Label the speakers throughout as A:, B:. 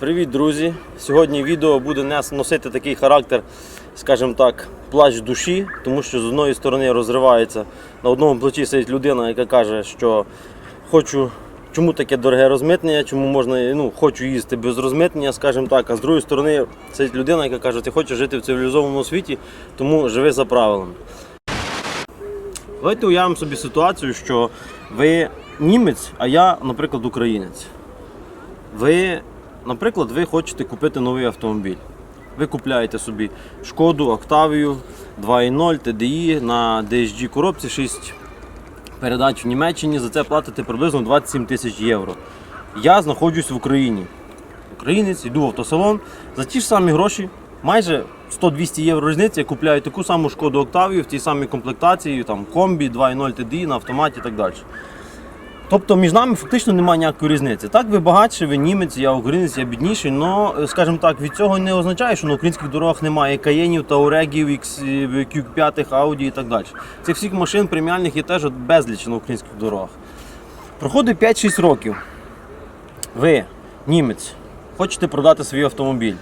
A: Привіт, друзі! Сьогодні відео буде носити такий характер, скажімо так, плач душі, тому що з одної сторони розривається на одному плечі сидить людина, яка каже, що хочу, чому таке дороге розмитнення, чому можна, ну, хочу їсти без розмитнення, скажімо так. А з другої сторони сидить людина, яка каже, ти хочеш жити в цивілізованому світі, тому живи за правилами. Давайте уявимо собі ситуацію, що ви німець, а я, наприклад, українець. Ви, наприклад, ви хочете купити новий автомобіль. Ви купляєте собі шкоду, Октавію 2.0 TDI на DSG коробці 6 передач в Німеччині. За це платите приблизно 27 тисяч євро. Я знаходжусь в Україні. Українець, йду в автосалон. За ті ж самі гроші, майже 100-200 євро різниці, я купляю таку саму шкоду Октавію в тій самій комплектації, там комбі 2.0 TDI на автоматі і так далі. Тобто між нами фактично немає ніякої різниці. Так, ви багатші, ви німець, я українець, я бідніший, але, скажімо так, від цього не означає, що на українських дорогах немає каєнів, таурегів, Q5, Ауді і так далі. Цих всіх машин преміальних є теж безліч на українських дорогах. Проходить 5-6 років. Ви, німець, хочете продати свій автомобіль.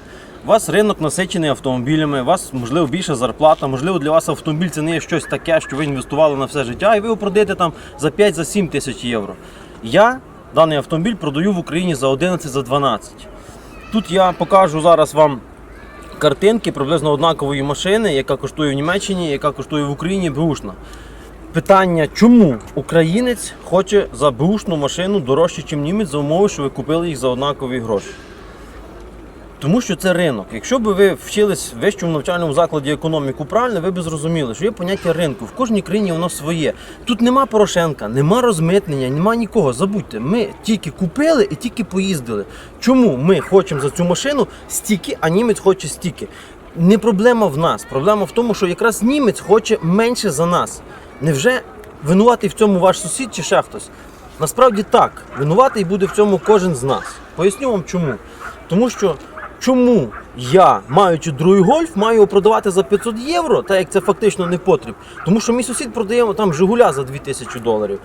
A: У вас ринок насичений автомобілями, у вас можливо більша зарплата, можливо, для вас автомобіль це не є щось таке, що ви інвестували на все життя, і ви його продаєте там за 5-7 тисяч євро. Я даний автомобіль продаю в Україні за 11 за 12. Тут я покажу зараз вам картинки приблизно однакової машини, яка коштує в Німеччині, яка коштує в Україні бушна. Питання, чому українець хоче за бушну машину дорожче, ніж німець, за умови, що ви купили їх за однакові гроші. Тому що це ринок. Якщо б ви вчились в вищому навчальному закладі економіку правильно, ви б зрозуміли, що є поняття ринку. В кожній країні воно своє. Тут нема Порошенка, нема розмитнення, нема нікого. Забудьте, ми тільки купили і тільки поїздили. Чому ми хочемо за цю машину стільки, а німець хоче стільки? Не проблема в нас. Проблема в тому, що якраз німець хоче менше за нас. Невже винуватий в цьому ваш сусід чи ще хтось? Насправді так, винуватий буде в цьому кожен з нас. Поясню вам чому. Тому що чому я, маючи другий гольф, маю його продавати за 500 євро, так як це фактично не потріб. Тому що мій сусід продає там Жигуля за 2000 доларів.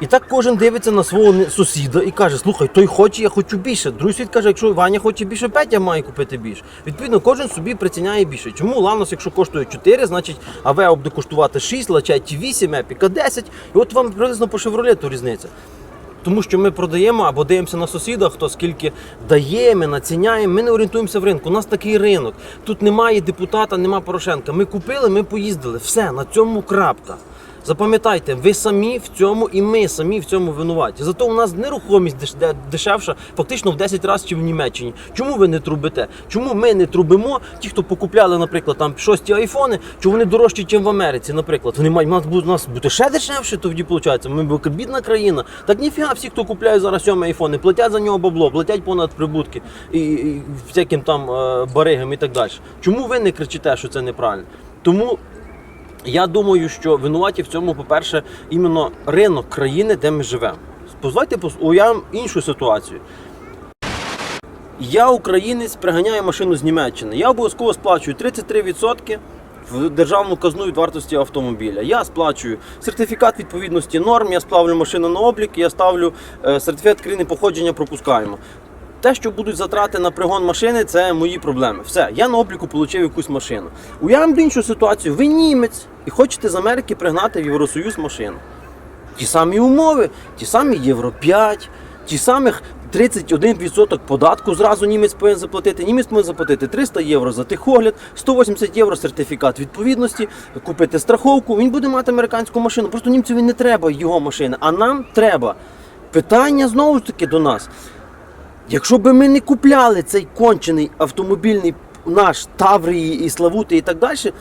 A: І так кожен дивиться на свого сусіда і каже: слухай, той хоче, я хочу більше. Другий світ каже, якщо Ваня хоче більше 5, я маю купити більше. Відповідно, кожен собі приціняє більше. Чому Ланос, якщо коштує 4, значить Авео буде коштувати 6, Лачеті 8, Епіка 10. І от вам приблизно по шевролету різниця. Тому що ми продаємо або дивимося на сусіда, хто скільки дає, ми націняємо, ми не орієнтуємося в ринку. У нас такий ринок. Тут немає депутата, немає Порошенка. Ми купили, ми поїздили. Все, на цьому крапка. Запам'ятайте, ви самі в цьому і ми самі в цьому винуваті. Зато у нас нерухомість деш- дешевша, фактично в 10 разів чи в Німеччині. Чому ви не трубите? Чому ми не трубимо? Ті, хто покупляли, наприклад, там шості айфони, чи вони дорожчі, ніж в Америці, наприклад. Вони мають нас буде нас бути ще дешевше, тоді виходить. Ми б бідна країна. Так ніфіга всі, хто купляє зараз сьомі айфони, платять за нього бабло, платять понад прибутки і, і всяким там е, баригам і так далі. Чому ви не кричите, що це неправильно? Тому я думаю, що винуваті в цьому, по-перше, іменно ринок країни, де ми живемо. Позвайте уявимо іншу ситуацію. Я, українець, приганяю машину з Німеччини. Я обов'язково сплачую 33% в державну казну від вартості автомобіля. Я сплачую сертифікат відповідності норм, я сплавлю машину на облік, я ставлю е, сертифікат країни походження, пропускаємо. Те, що будуть затрати на пригон машини, це мої проблеми. Все, я на обліку отримав якусь машину. Уявимо іншу ситуацію. Ви німець і хочете з Америки пригнати в Євросоюз машину. Ті самі умови, ті самі Євро 5, ті самих 31% податку зразу німець повинен заплатити. Німець повинен заплатити 300 євро за техогляд, 180 євро сертифікат відповідності, купити страховку. Він буде мати американську машину. Просто німцеві не треба його машини, а нам треба. Питання знову ж таки до нас. Якщо би ми не купляли цей кончений автомобільний наш Таврії і Славути і так далі,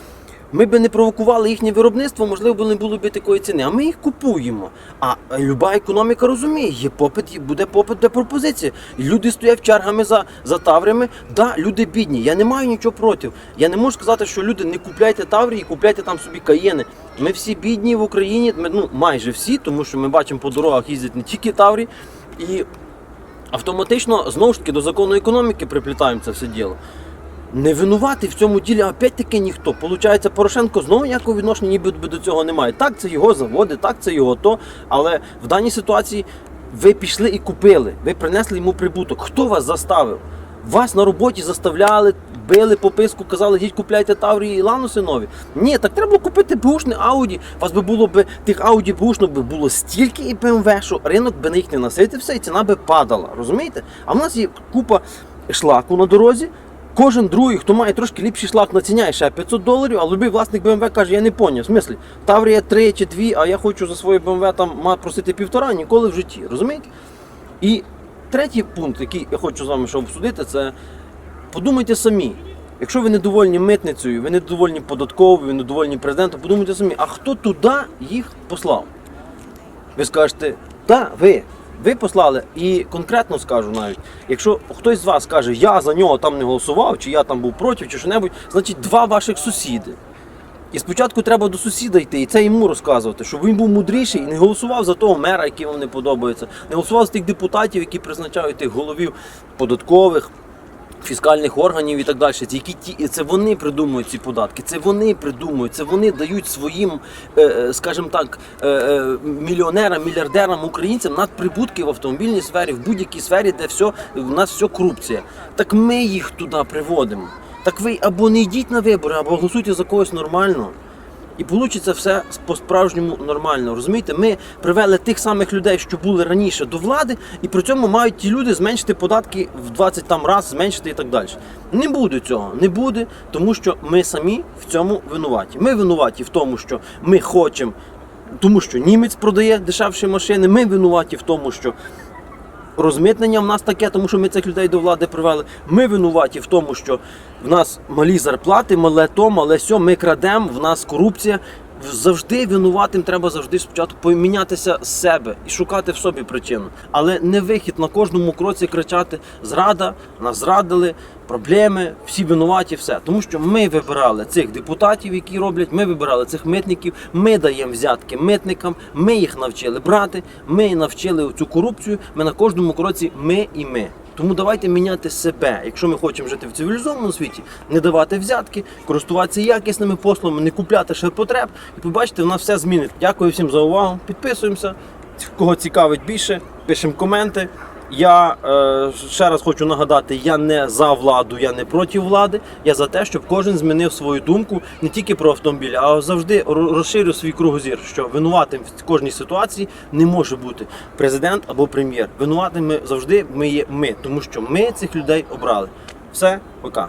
A: ми би не провокували їхнє виробництво, можливо, б не було б такої ціни. А ми їх купуємо. А люба економіка розуміє, є попит, буде попит, де пропозиція. Люди стоять чергами за, за таврами. Да, люди бідні. Я не маю нічого проти. Я не можу сказати, що люди не купляйте таврії, купляйте там собі каєни. Ми всі бідні в Україні, ми, ну майже всі, тому що ми бачимо по дорогах їздять не тільки таврі. І автоматично знову ж таки до закону економіки приплітаємо це все діло. Не винуватий в цьому ділі опять-таки ніхто. Получається, Порошенко знову ніякого відношення ніби до цього немає. Так, це його заводи, так, це його то. Але в даній ситуації ви пішли і купили, ви принесли йому прибуток. Хто вас заставив? Вас на роботі заставляли, били пописку, казали, йдіть купляйте Таврії і Лануси нові. Ні, так треба купити бушне Ауді. У вас би було б тих Ауді бушних би було стільки і БМВ, що ринок би на їх не наситився і ціна би падала. Розумієте? А в нас є купа шлаку на дорозі. Кожен другий, хто має трошки ліпший шлак, націняє ще 500 доларів, а любий власник БМВ каже, я не поняв. В смислі, Таврія 3 чи 2, а я хочу за своє БМВ там просити півтора, ніколи в житті. Розумієте? І третій пункт, який я хочу з вами ще обсудити, це подумайте самі. Якщо ви недовольні митницею, ви недовольні податковою, ви недовольні президентом, подумайте самі, а хто туди їх послав? Ви скажете, так, ви. Ви послали, і конкретно скажу навіть, якщо хтось з вас каже, я за нього там не голосував, чи я там був проти, чи що-небудь, значить два ваших сусіди. І спочатку треба до сусіда йти, і це йому розказувати, щоб він був мудріший і не голосував за того мера, який вам не подобається, не голосував за тих депутатів, які призначають тих головів податкових, фіскальних органів і так далі. Які ті, це вони придумують ці податки, це вони придумують, це вони дають своїм, е, е, скажімо так, е, мільйонерам, мільярдерам, українцям надприбутки в автомобільній сфері, в будь-якій сфері, де все, в нас все корупція. Так ми їх туди приводимо. Так ви або не йдіть на вибори, або голосуйте за когось нормально. І вийде все по-справжньому нормально. Розумієте, ми привели тих самих людей, що були раніше до влади, і при цьому мають ті люди зменшити податки в 20 там раз, зменшити і так далі. Не буде цього, не буде, тому що ми самі в цьому винуваті. Ми винуваті в тому, що ми хочемо, тому що німець продає дешевші машини. Ми винуваті в тому, що розмитнення в нас таке, тому що ми цих людей до влади привели. Ми винуваті в тому, що в нас малі зарплати, мале то, мале сьо, ми крадемо, в нас корупція. Завжди винуватим треба завжди спочатку помінятися з себе і шукати в собі причину. Але не вихід на кожному кроці кричати зрада, нас зрадили, проблеми, всі винуваті, все. Тому що ми вибирали цих депутатів, які роблять, ми вибирали цих митників, ми даємо взятки митникам, ми їх навчили брати, ми навчили цю корупцію. Ми на кожному кроці ми і ми. Тому давайте міняти себе. Якщо ми хочемо жити в цивілізованому світі, не давати взятки, користуватися якісними послугами, не купляти ширпотреб. І побачите, в нас все змінить. Дякую всім за увагу. Підписуємося. Кого цікавить більше, пишемо коменти. Я е, ще раз хочу нагадати, я не за владу, я не проти влади. Я за те, щоб кожен змінив свою думку не тільки про автомобіль, а завжди розширю свій кругозір, що винуватим в кожній ситуації не може бути президент або прем'єр. Винуватими завжди ми є ми, тому що ми цих людей обрали. Все, пока.